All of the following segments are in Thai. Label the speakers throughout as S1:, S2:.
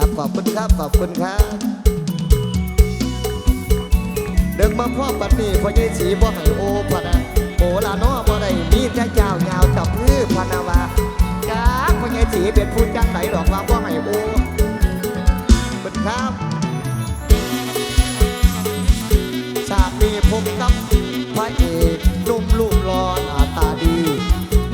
S1: ครับขอบคุณครับขอบคุณครับเดินมาพ่อปัดนี้พ่อใหญ่สีบ่ให้โอพะนะโอละน้อบ่ได้มีแต่เจ้ายาวจับพือพะนาวาจ้าพ่อใหญ่สีเป็นผู้จังไหนดอกว่าบ่ให้โอขอบคุณครับชาตินี้ผมกับพระเอกนุ่มรูปหล่อหน้าตาดี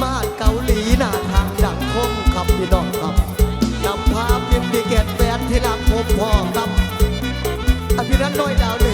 S1: มาดเกาหลีหน้าทางดังคงครับพี่น้องครับ พ่อครับอภิรัตน์น้อยดาวเหนือ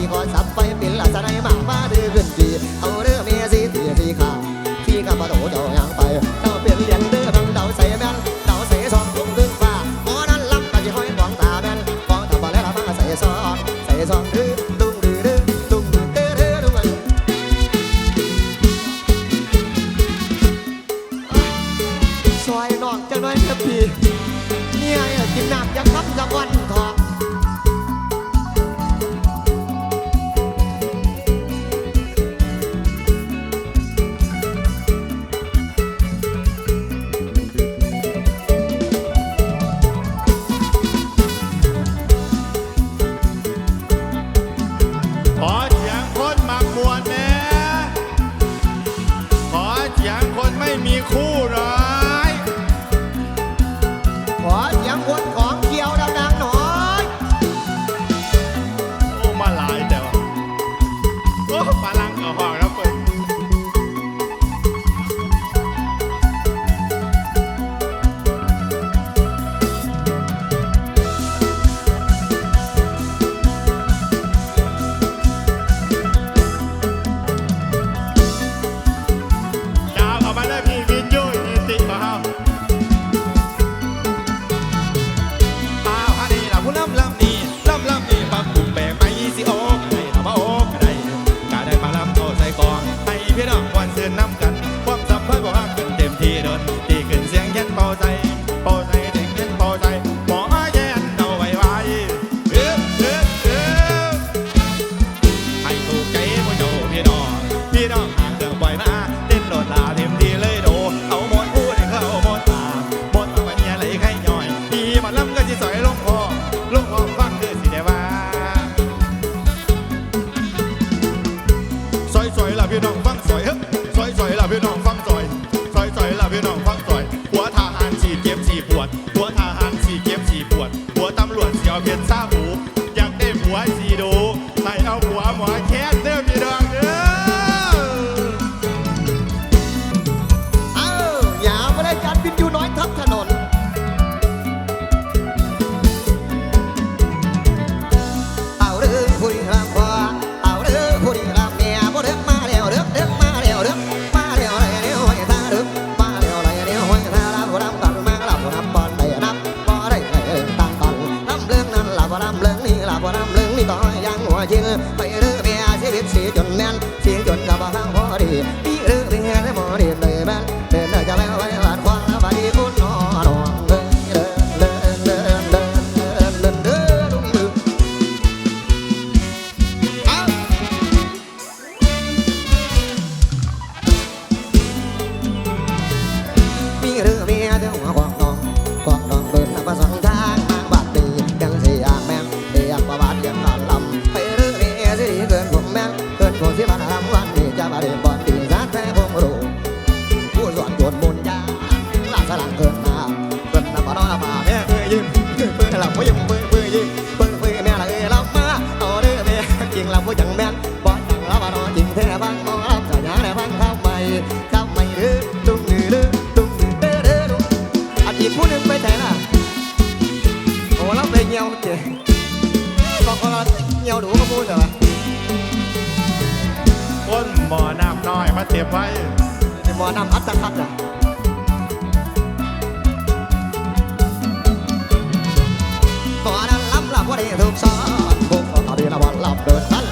S2: 你我三八。
S1: Get up. ไฟในหมอนำอัดตะคั
S2: กอะบ่อนั้นล้ำลับว่าได้
S1: ถูกสอนผมก็ตอนนี้ละวั
S2: น
S1: ลำเดินนั้น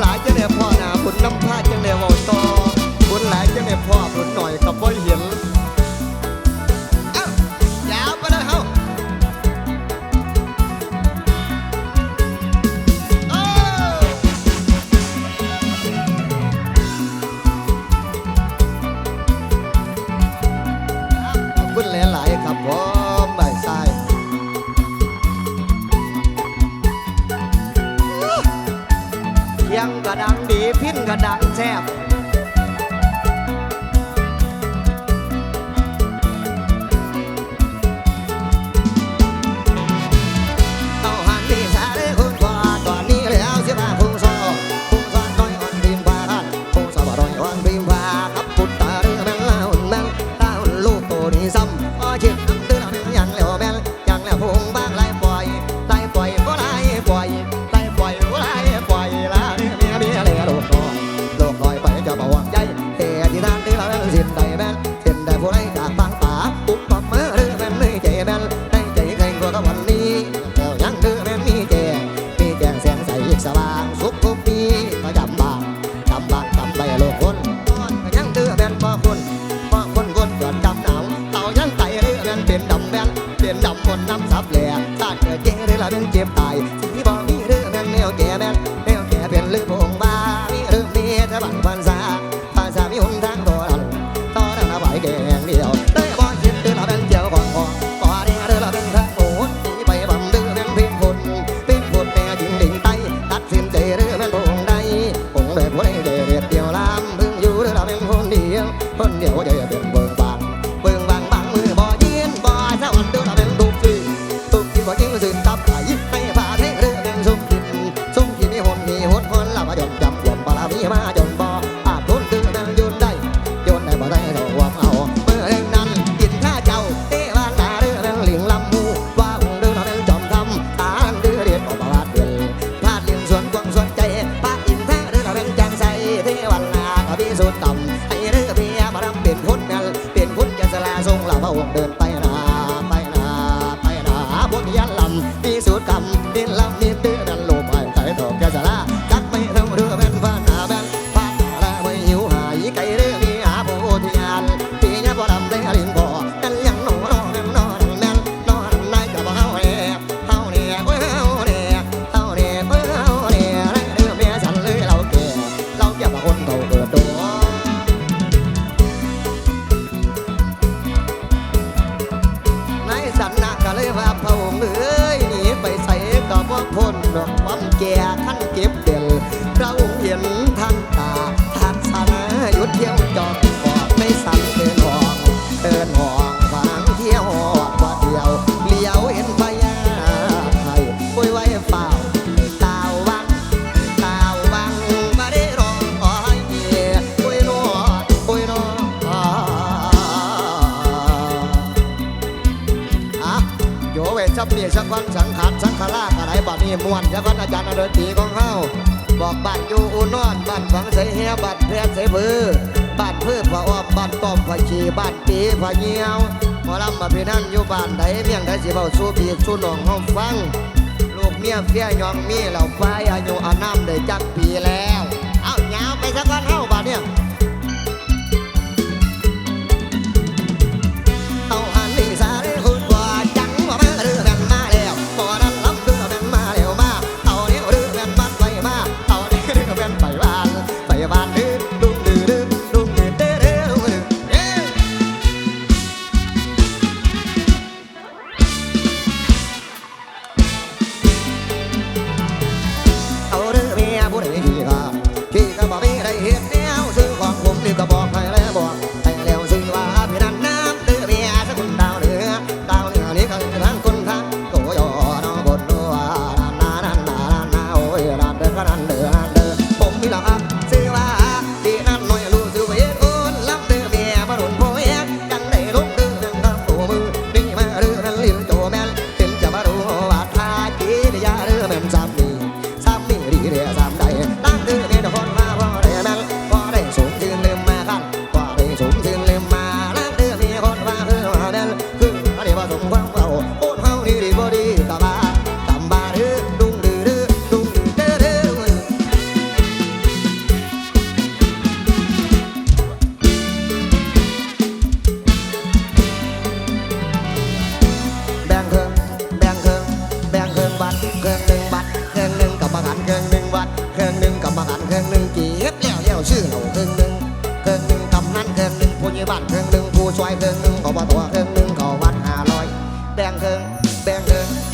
S1: หลายจะเลยพ่อนาผลน้ำพาจังเลยว่า เรียดียวลำพึ่งอยู่หรือเราเป็นคนเดียวคนเดียวก็จะเป็นเบอ บทยันลำที่สุดกรรมดินลำ เด่นเราเห็น วันจะก่อาจารย์อดีตีของเฮาบอกบ้านอยู่อุนอนบ้านฝังใสเฮียบ้านแพนใสเบือบ้านเพื่อพระอ้อมบ้านป้อมพระชีบ้านปีพระเงี้ยวหมอลำมาพี่นั่งอยู่บ้านใดเมียงใดสิเบาสู้พี่สู้น้องห้องฟัง ลูกเมียเฟี้ยยองมีเหล่าไฟอายุอาน้ำได้จักปีแล้ว เอ้าเงาไปสักวันเฮาบ้านเนี่ย แบ่งเครื่องแบ่งเครื่อ